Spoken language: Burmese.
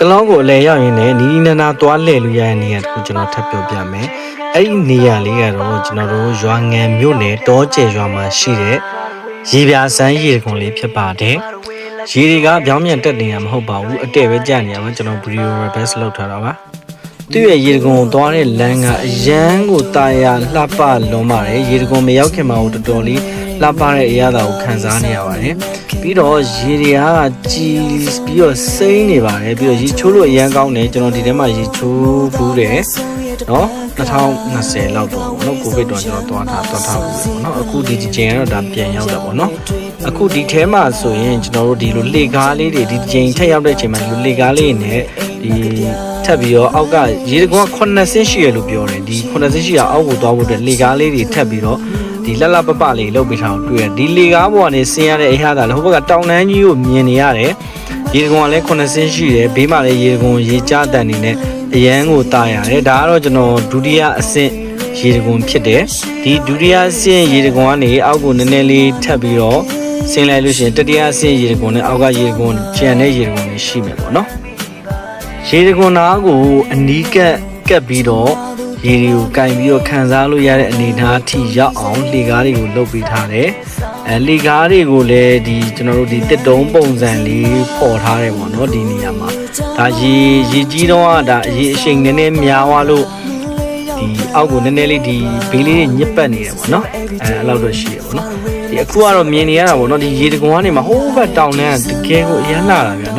ကလောင်းကိုအလဲရောက်ရင်းနဲ့နီးနီးနားနားသွားလှည့်လို့ရတဲ့နေရာတစ်ခုကျွန်တော်ထပ်ပြောပြမယ်အဲ့ဒီနေရာလေးကတော့ကျွန်တော်တို့ရွာငံမြို့နယ်တောကျဲရွာမှာရှိတဲ့ရေပြာစမ်းရေကွန်လေးဖြစ်ပါတယ်ရေတွေကပြောင်းပြန်တက်နေတာမဟုတ်ပါဘူးအတဲ့ပဲကြာနေရမှာကျွန်တော်ဗီဒီယို reverse လုပ်ထားတာပါသူ့ရဲ့ရေကွန်ကိုသွားတဲ့လမ်းကအရန်ကိုတာယာလှပလွန်ပါတယ်ရေကွန်မရောက်ခင်မှာတော်တော်လေး လှပတဲ့အရာတာကိုခံစားနေရပါတယ်ပြီးတော့ရေတွေကကြီးပြီးတော့စိမ့်နေပါတယ်ပြီးတော့ရေချိုးလို့အရန်ကောင်းတယ်ကျွန်တော်ဒီထဲမှာရေချိုးဘူးတယ်နော်2020လောက်တော့ပေါ့နော်ကိုဗစ်တော့ကျွန်တော်သွားထားသွားထားဘူးပေါ့နော်အခုဒီချိန်ကတော့ဒါပြန်ရောက်တာပေါ့နော်အခုဒီထဲမှာဆိုရင်ကျွန်တော်တို့ဒီလိုလေကားလေးတွေဒီချိန်ထက်ရောက်တဲ့ချိန်မှာဒီလိုလေကားလေးနဲ့ဒီထပ်ပြီးတော့အောက်ကရေတကွန်က9ဆင်းရှိရလို့ပြောတယ်ဒီ9ဆင်းရှိရအောက်ကိုသွားဖို့အတွက်လေကားလေးတွေထပ်ပြီးတော့ ဒီလှလှပပလေးလုတ်ပေးထားအောင်တွေ့ရဒီလေကားပေါ်ကနေဆင်းရတဲ့အရာသာလည်းဟိုဘက်ကတောင်တန်းကြီးကိုမြင်နေရတယ်ရေတကွန်ကလည်း9ဆင်းရှိတယ်ဘေးမှာလည်းရေတကွန်ရေကြားတန်နေနဲ့အရန်ကိုတာရတယ်ဒါကတော့ကျွန်တော်ဒုတိယအဆင့်ရေတကွန်ဖြစ်တယ်ဒီဒုတိယအဆင့်ရေတကွန်ကနေအောက်ကိုနည်းနည်းလေးထပ်ပြီးတော့ဆင်းလိုက်လို့ရှိရင်တတိယအဆင့်ရေတကွန်နဲ့အောက်ကရေတကွန်ကျန်တဲ့ရေတကွန်တွေရှိမယ်ပေါ့နော်ရေတခွန်နာကိုအနီးကပ်ကပ်ပြီးတော့ ရေတွေကိုကင်ပြီးတော့ခံစားလို့ရတဲ့အနေအထားအထိရောက်အောင်လေကားတွေကိုလုပ်ပေးထားတယ်အဲလေကားတွေကိုလည်းဒီကျွန်တော်တို့ဒီတစ်တုံးပုံစံလေးပေါ်ထားတယ်ပေါ့နော်ဒီနေရာမှာဒါရေရေကြီးတော့ကဒါရေအရှိန်နည်းနည်းများသွားလို့ဒီအောက်ကိုနည်းနည်းလေးဒီဘေးလေးတွေညစ်ပတ်နေတယ်ပေါ့နော်အဲအဲ့လောက်တော့ရှိတယ်ပေါ့နော်ဒီအခုကတော့မြင်နေရတာပေါ့နော်ဒီရေတကွန်ကနေမှဟိုးဘက်တောင်တန်းကတကယ်ကိုအရန်လာတာဗျာနော်